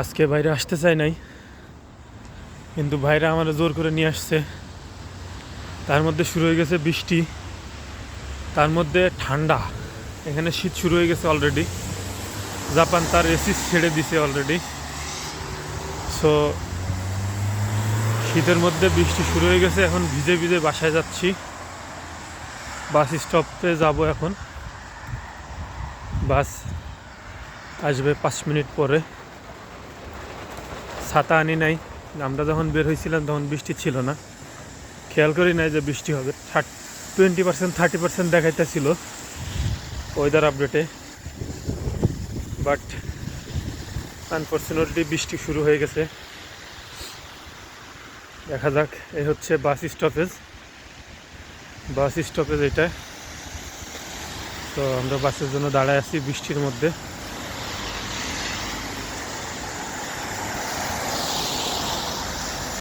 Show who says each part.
Speaker 1: আজকে বাইরে আসতে চাই নাই। কিন্তু ভাইরা আমার জোর করে নিয়ে আসছে। তার মধ্যে শুরু হয়ে গেছে বৃষ্টি। তার মধ্যে ঠান্ডা। এখানে শীত শুরু হয়ে গেছে অলরেডি জাপান তার এসি ছেড়ে দিছে অলরেডি সো শীতের মধ্যে বৃষ্টি শুরু হয়ে গেছে। এখন ভিজে ভিজে বাসায় যাচ্ছি। বাস স্টপে যাব এখন। বাস আসবে পাঁচ মিনিট পরে। ছাতা আনি নাই। আমরা যখন বের হয়েছিলাম তখন বৃষ্টি ছিল না। খেয়াল করি নাই যে বৃষ্টি হবে। টোয়েন্টি পার্সেন্ট, থার্টি পার্সেন্ট দেখাইতেছিল ওয়েদার আপডেটে বাট আনফর্চুনেটলি বৃষ্টি শুরু হয়ে গেছে। দেখা যাক, এই হচ্ছে বাস স্টপেজ বাস স্টপেজ এটা। তো আমরা বাসের জন্য দাঁড়ায় আছি বৃষ্টির মধ্যে।